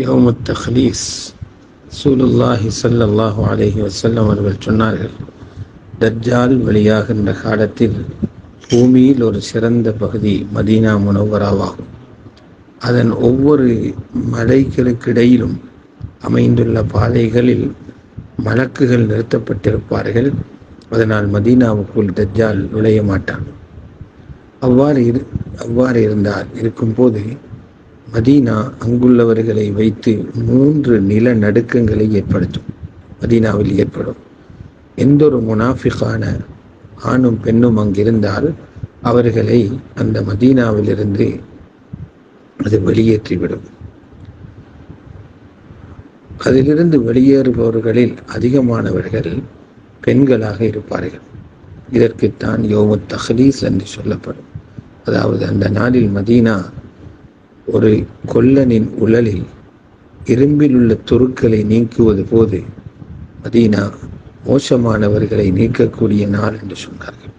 யோம தஹ்லீஸ் சூலுல்லாஹி ஸல்லல்லாஹு அலஹி வசல்லம் அவர்கள் சொன்னார்கள் தஜ்ஜால் வெளியாகின்ற காலத்தில் பூமியில் ஒரு சிறந்த பகுதி மதீனா முனவராவாகும். அதன் ஒவ்வொரு மலைகளுக்கிடையிலும் அமைந்துள்ள பாதைகளில் மலக்குகள் நிறுத்தப்பட்டிருப்பார்கள். அதனால் மதீனாவுக்குள் தஜ்ஜால் நுழைய மாட்டான். அவ்வாறு இரு அவ்வாறு இருந்தால் இருக்கும்போது மதீனா அங்குள்ளவர்களை வைத்து மூன்று நில நடுக்கங்களை ஏற்படுத்தும். மதீனாவில் ஏற்படும். எந்த ஒரு முனாஃபிகான ஆணும் பெண்ணும் அங்கிருந்தால் அவர்களை அந்த மதீனாவிலிருந்து அது வெளியேற்றிவிடும். அதிலிருந்து வெளியேறுபவர்களில் அதிகமானவர்கள் பெண்களாக இருப்பார்கள். இதற்குத்தான் யோமு தஹலீஸ் என்று சொல்லப்படும். அதாவது அந்த நாளில் மதீனா ஒரு கொல்லனின் உழலில் இரும்பில் உள்ள துருக்களை நீக்குவது போது மதீனா மோசமானவர்களை நீக்கக்கூடிய நாள் என்று சொன்னார்கள்.